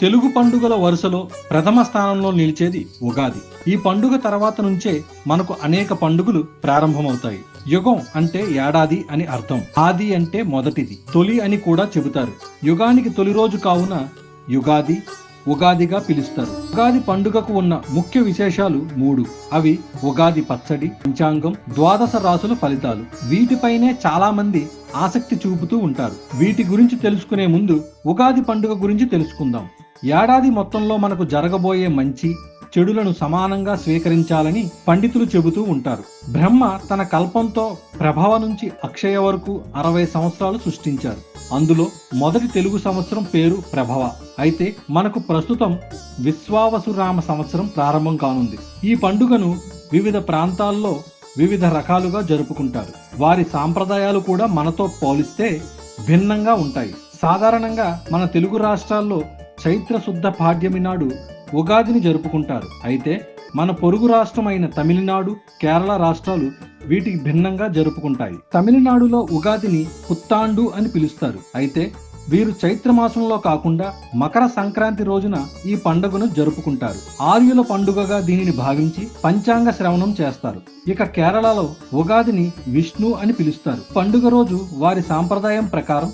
తెలుగు పండుగల వరుసలో ప్రథమ స్థానంలో నిలిచేది ఉగాది. ఈ పండుగ తర్వాత నుంచే మనకు అనేక పండుగలు ప్రారంభమవుతాయి. యుగం అంటే ఏడాది అని అర్థం. ఆది అంటే మొదటిది. తొలి అని కూడా చెబుతారు. యుగానికి తొలి రోజు కావున యుగాది ఉగాదిగా పిలుస్తారు. ఉగాది పండుగకు ఉన్న ముఖ్య విశేషాలు మూడు. అవి ఉగాది పచ్చడి పంచాంగం ద్వాదశ రాసుల ఫలితాలు. వీటిపైనే చాలా మంది ఆసక్తి చూపుతూ ఉంటారు. వీటి గురించి తెలుసుకునే ముందు ఉగాది పండుగ గురించి తెలుసుకుందాం. ఏడాది మొత్తంలో మనకు జరగబోయే మంచి చెడులను సమానంగా స్వీకరించాలని పండితులు చెబుతూ ఉంటారు. బ్రహ్మ తన కల్పంతో ప్రభవ నుంచి అక్షయ వరకు అరవై సంవత్సరాలు సృష్టించారు. అందులో మొదటి తెలుగు సంవత్సరం పేరు ప్రభవ. అయితే మనకు ప్రస్తుతం విశ్వావసురామ సంవత్సరం ప్రారంభం కానుంది. ఈ పండుగను వివిధ ప్రాంతాల్లో వివిధ రకాలుగా జరుపుకుంటారు. వారి సాంప్రదాయాలు కూడా మనతో పోలిస్తే భిన్నంగా ఉంటాయి. సాధారణంగా మన తెలుగు రాష్ట్రాల్లో చైత్ర శుద్ధ పాడ్యమి నాడు ఉగాదిని జరుపుకుంటారు. అయితే మన పొరుగు రాష్ట్రమైన తమిళనాడు కేరళ రాష్ట్రాలు వీటికి భిన్నంగా జరుపుకుంటాయి. తమిళనాడులో ఉగాదిని పుత్తాండు అని పిలుస్తారు. అయితే వీరు చైత్ర మాసంలో కాకుండా మకర సంక్రాంతి రోజున ఈ పండుగను జరుపుకుంటారు. ఆర్యుల పండుగగా దీనిని భావించి పంచాంగ శ్రవణం చేస్తారు. ఇక కేరళలో ఉగాదిని విష్ణు అని పిలుస్తారు. పండుగ రోజు వారి సాంప్రదాయం ప్రకారం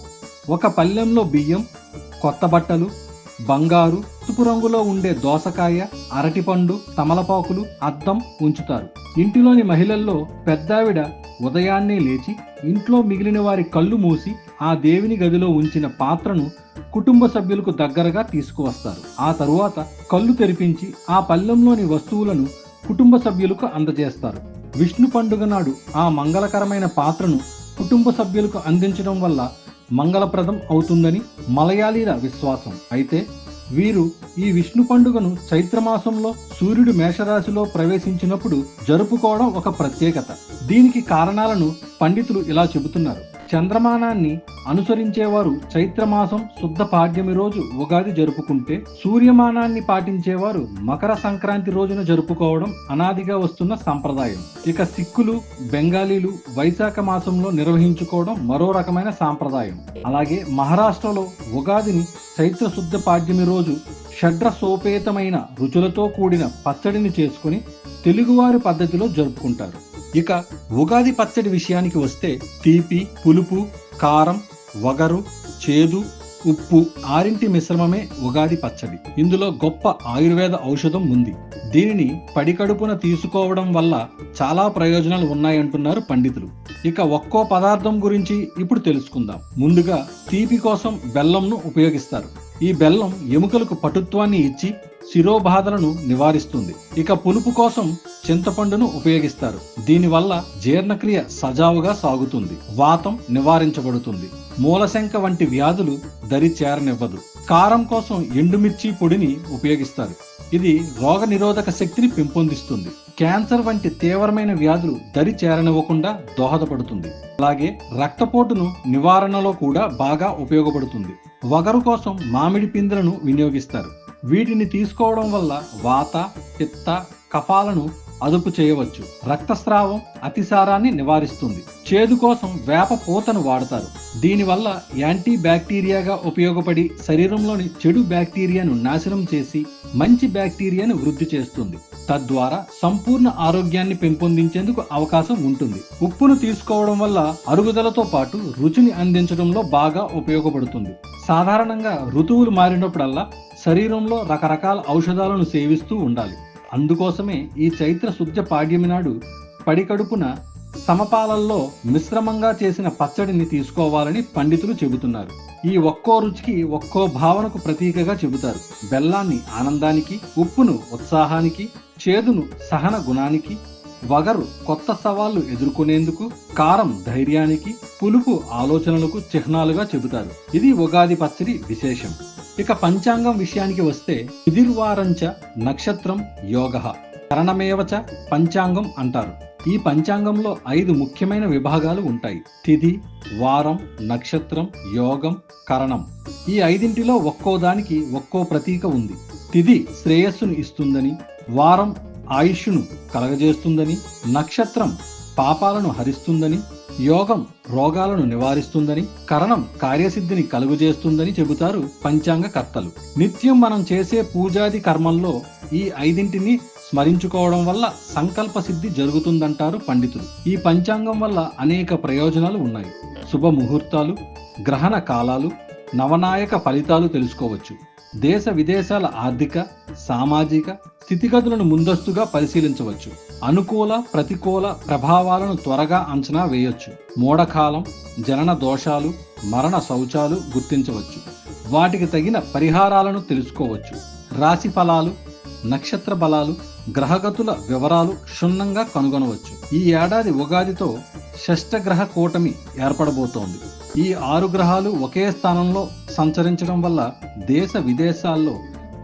ఒక పల్లెంలో బియ్యం కొత్త బట్టలు బంగారు పసుపు రంగులో ఉండే దోసకాయ అరటిపండు తమలపాకులు అద్దం ఉంచుతారు. ఇంటిలోని మహిళల్లో పెద్దావిడ ఉదయాన్నే లేచి ఇంట్లో మిగిలిన వారి కళ్ళు మూసి ఆ దేవిని గదిలో ఉంచిన పాత్రను కుటుంబ సభ్యులకు దగ్గరగా తీసుకువస్తారు. ఆ తరువాత కళ్ళు తెరిపించి ఆ పల్లెంలోని వస్తువులను కుటుంబ సభ్యులకు అందజేస్తారు. విష్ణు పండుగ నాడు ఆ మంగళకరమైన పాత్రను కుటుంబ సభ్యులకు అందించడం వల్ల మంగళప్రదం అవుతుందని మలయాళీల విశ్వాసం. అయితే వీరు ఈ విష్ణు పండుగను చైత్రమాసంలో సూర్యుడు మేషరాశిలో ప్రవేశించినప్పుడు జరుపుకోవడం ఒక ప్రత్యేకత. దీనికి కారణాలను పండితులు ఇలా చెబుతున్నారు. చంద్రమానాన్ని అనుసరించేవారు చైత్రమాసం శుద్ధ పాడ్యమి రోజు ఉగాది జరుపుకుంటే సూర్యమానాన్ని పాటించేవారు మకర సంక్రాంతి రోజున జరుపుకోవడం అనాదిగా వస్తున్న సాంప్రదాయం. ఇక సిక్కులు బెంగాలీలు వైశాఖ మాసంలో నిర్వహించుకోవడం మరో రకమైన సాంప్రదాయం. అలాగే మహారాష్ట్రలో ఉగాదిని చైత్ర శుద్ధ పాడ్యమి రోజు షడ్ర సోపేతమైన రుచులతో కూడిన పచ్చడిని చేసుకుని తెలుగువారి పద్ధతిలో జరుపుకుంటారు. ఇక ఉగాది పచ్చడి విషయానికి వస్తే తీపి పులుపు కారం వగరు చేదు ఉప్పు ఆరింటి మిశ్రమమే ఉగాది పచ్చడి. ఇందులో గొప్ప ఆయుర్వేద ఔషధం ఉంది. దీనిని పడికడుపున తీసుకోవడం వల్ల చాలా ప్రయోజనాలు ఉన్నాయంటున్నారు పండితులు. ఇక ఒక్కో పదార్థం గురించి ఇప్పుడు తెలుసుకుందాం. ముందుగా తీపి కోసం బెల్లంను ఉపయోగిస్తారు. ఈ బెల్లం ఎముకలకు పటుత్వాన్ని ఇచ్చి శిరోబాధలను నివారిస్తుంది. ఇక పులుపు కోసం చింతపండును ఉపయోగిస్తారు. దీనివల్ల జీర్ణక్రియ సజావుగా సాగుతుంది. వాతం నివారించబడుతుంది. మూలశంక వంటి వ్యాధులు దరి చేరనివ్వదు. కారం కోసం ఎండుమిర్చి పొడిని ఉపయోగిస్తారు. ఇది రోగ నిరోధక శక్తిని పెంపొందిస్తుంది. క్యాన్సర్ వంటి తీవ్రమైన వ్యాధులు దరి చేరనివ్వకుండా దోహదపడుతుంది. అలాగే రక్తపోటును నివారణలో కూడా బాగా ఉపయోగపడుతుంది. వగరు కోసం మామిడి పిందెలను వినియోగిస్తారు. వీటిని తీసుకోవడం వల్ల వాత పిత్త కఫాలను అదుపు చేయవచ్చు. రక్తస్రావం అతిసారాన్ని నివారిస్తుంది. చేదు కోసం వేప పూతను వాడతారు. దీనివల్ల యాంటీ బ్యాక్టీరియాగా ఉపయోగపడి శరీరంలోని చెడు బ్యాక్టీరియాను నాశనం చేసి మంచి బ్యాక్టీరియాను వృద్ధి చేస్తుంది. తద్వారా సంపూర్ణ ఆరోగ్యాన్ని పెంపొందించేందుకు అవకాశం ఉంటుంది. ఉప్పును తీసుకోవడం వల్ల అరుగుదలతో పాటు రుచిని అందించడంలో బాగా ఉపయోగపడుతుంది. సాధారణంగా ఋతువులు మారినప్పుడల్లా శరీరంలో రకరకాల ఔషధాలను సేవిస్తూ ఉండాలి. అందుకోసమే ఈ చైత్ర శుద్ధ పాడ్యమి నాడు పడికడుపున సమపాలల్లో మిశ్రమంగా చేసిన పచ్చడిని తీసుకోవాలని పండితులు చెబుతున్నారు. ఈ ఒక్కో రుచికి ఒక్కో భావనకు ప్రతీకగా చెబుతారు. బెల్లాన్ని ఆనందానికి ఉప్పును ఉత్సాహానికి చేదును సహన గుణానికి వగరు కొత్త సవాళ్ళు ఎదుర్కొనేందుకు కారం ధైర్యానికి పులుపు ఆలోచనలకు చిహ్నాలుగా చెబుతారు. ఇది ఉగాది పచ్చడి విశేషం. ఇక పంచాంగం విషయానికి వస్తే తిదిర్వారంచ నక్షత్రం యోగ. కరణమేవచ పంచాంగం అంటారు. ఈ పంచాంగంలో ఐదు ముఖ్యమైన విభాగాలు ఉంటాయి. తిథి వారం నక్షత్రం యోగం కరణం. ఈ ఐదింటిలో ఒక్కో దానికి ఒక్కో ప్రతీక ఉంది. తిథి శ్రేయస్సును ఇస్తుందని వారం ఆయుష్ను కలగజేస్తుందని నక్షత్రం పాపాలను హరిస్తుందని యోగం రోగాలను నివారిస్తుందని కరణం కార్యసిద్ధిని కలుగజేస్తుందని చెబుతారు పంచాంగ కర్తలు నిత్యం మనం చేసే పూజాది కర్మల్లో ఈ ఐదింటిని స్మరించుకోవడం వల్ల సంకల్ప సిద్ధి జరుగుతుందంటారు పండితులు. ఈ పంచాంగం వల్ల అనేక ప్రయోజనాలు ఉన్నాయి. శుభ ముహూర్తాలు గ్రహణ కాలాలు నవనాయక ఫలితాలు తెలుసుకోవచ్చు. దేశ విదేశాల ఆర్థిక సామాజిక స్థితిగతులను ముందస్తుగా పరిశీలించవచ్చు. అనుకూల ప్రతికూల ప్రభావాలను త్వరగా అంచనా వేయొచ్చు. మూఢకాలం జనన దోషాలు మరణ శౌచాలు గుర్తించవచ్చు. వాటికి తగిన పరిహారాలను తెలుసుకోవచ్చు. రాశి ఫలాలు నక్షత్ర బలాలు గ్రహగతుల వివరాలు క్షుణ్ణంగా కనుగొనవచ్చు. ఈ ఏడాది ఉగాదితో షష్టగ్రహ కూటమి ఏర్పడబోతోంది. ఈ ఆరు గ్రహాలు ఒకే స్థానంలో సంచరించడం వల్ల దేశ విదేశాల్లో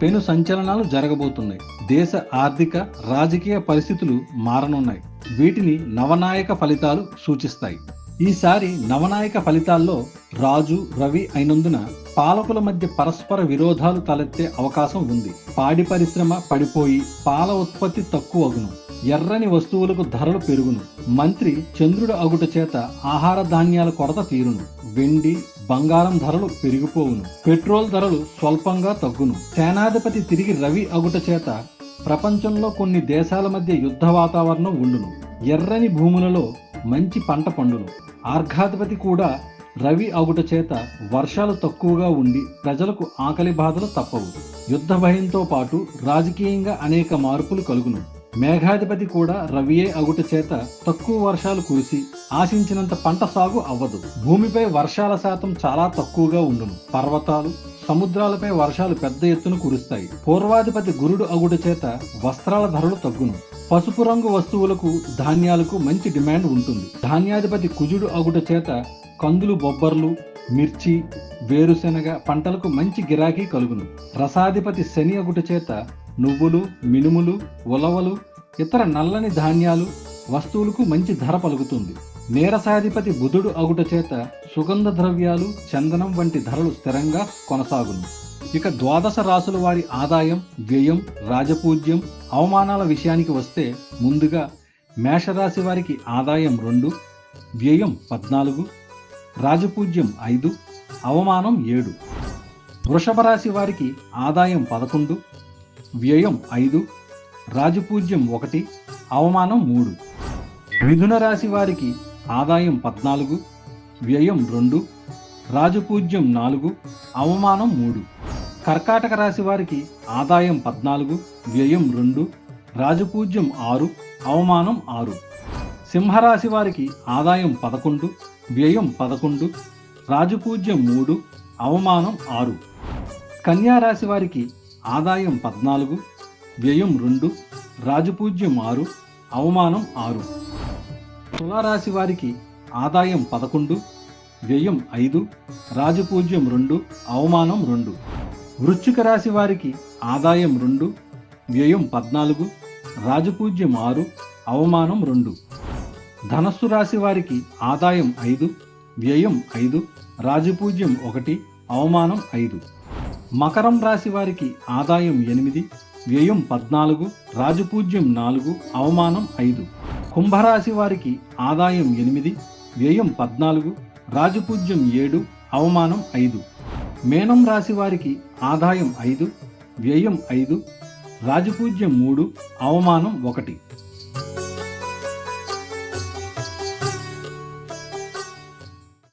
పెను సంచలనాలు జరగబోతున్నాయి. దేశ ఆర్థిక రాజకీయ పరిస్థితులు మారనున్నాయి. వీటిని నవనాయక ఫలితాలు సూచిస్తాయి. ఈసారి నవనాయక ఫలితాల్లో రాజు రవి అయినందున పాలకుల మధ్య పరస్పర విరోధాలు తలెత్తే అవకాశం ఉంది. పాడి పరిశ్రమ పడిపోయి పాల ఉత్పత్తి తక్కువగును. ఎర్రని వస్తువులకు ధరలు పెరుగును. మంత్రి చంద్రుడు అగుట చేత ఆహార ధాన్యాల కొరత తీరును. వెండి బంగారం ధరలు పెరిగిపోవును. పెట్రోల్ ధరలు స్వల్పంగా తగ్గును. సేనాధిపతి తిరిగి రవి అగుట చేత ప్రపంచంలో కొన్ని దేశాల మధ్య యుద్ధ వాతావరణం ఉండును. ఎర్రని భూములలో మంచి పంట పండును. ఆర్ఘాధిపతి కూడా రవి అగుట చేత వర్షాలు తక్కువగా ఉండి ప్రజలకు ఆకలి బాధలు తప్పవు. యుద్ధ భయంతో పాటు రాజకీయంగా అనేక మార్పులు కలుగును. మేఘాధిపతి కూడా రవియే అగుట చేత తక్కువ వర్షాలు కురిసి ఆశించినంత పంట సాగు అవ్వదు. భూమిపై వర్షాల శాతం చాలా తక్కువగా ఉండును. పర్వతాలు సముద్రాలపై వర్షాలు పెద్ద ఎత్తున కురుస్తాయి. పూర్వాధిపతి గురుడు అగుట చేత వస్త్రాల ధరలు తగ్గును. పసుపు రంగు వస్తువులకు ధాన్యాలకు మంచి డిమాండ్ ఉంటుంది. ధాన్యాధిపతి కుజుడు అగుట చేత కందులు బొబ్బర్లు మిర్చి వేరుశెనగ పంటలకు మంచి గిరాకీ కలుగును. రసాధిపతి శని అగుట చేత నువ్వులు మినుములు ఉలవలు ఇతర నల్లని ధాన్యాలు వస్తువులకు మంచి ధర పలుకుతుంది. నీరసాధిపతి బుధుడు అగుట చేత సుగంధ ద్రవ్యాలు చందనం వంటి ధరలు స్థిరంగా కొనసాగును. ఇక ద్వాదశ రాసుల వారి ఆదాయం వ్యయం రాజపూజ్యం అవమానాల విషయానికి వస్తే ముందుగా మేషరాశి వారికి ఆదాయం రెండు వ్యయం పద్నాలుగు రాజపూజ్యం ఐదు అవమానం ఏడు. వృషభ రాశి వారికి ఆదాయం పదకొండు వ్యయం ఐదు రాజపూజ్యం ఒకటి అవమానం మూడు. మిథున రాశి వారికి ఆదాయం పద్నాలుగు వ్యయం రెండు రాజపూజ్యం నాలుగు అవమానం మూడు. కర్కాటక రాశి వారికి ఆదాయం పద్నాలుగు వ్యయం రెండు రాజపూజ్యం ఆరు అవమానం ఆరు. సింహరాశి వారికి ఆదాయం పదకొండు వ్యయం పదకొండు రాజపూజ్యం మూడు అవమానం ఆరు. కన్యా రాశి వారికి ఆదాయం పద్నాలుగు వ్యయం రెండు రాజపూజ్యం ఆరు అవమానం ఆరు. తులారాశి వారికి ఆదాయం పదకొండు వ్యయం ఐదు రాజపూజ్యం రెండు అవమానం రెండు. వృశ్చిక రాశి వారికి ఆదాయం రెండు వ్యయం పద్నాలుగు రాజపూజ్యం ఆరు అవమానం రెండు. ధనస్సు రాశి వారికి ఆదాయం ఐదు వ్యయం ఐదు రాజపూజ్యం ఒకటి అవమానం ఐదు. మకరం రాశి వారికి ఆదాయం ఎనిమిది వ్యయం పద్నాలుగు రాజపూజ్యం నాలుగు అవమానం ఐదు. కుంభరాశి వారికి ఆదాయం ఎనిమిది వ్యయం పద్నాలుగు రాజపూజ్యం ఏడు అవమానం ఐదు. మేనం రాశి వారికి ఆదాయం ఐదు వ్యయం ఐదు రాజపూజ్యం మూడు అవమానం ఒకటి.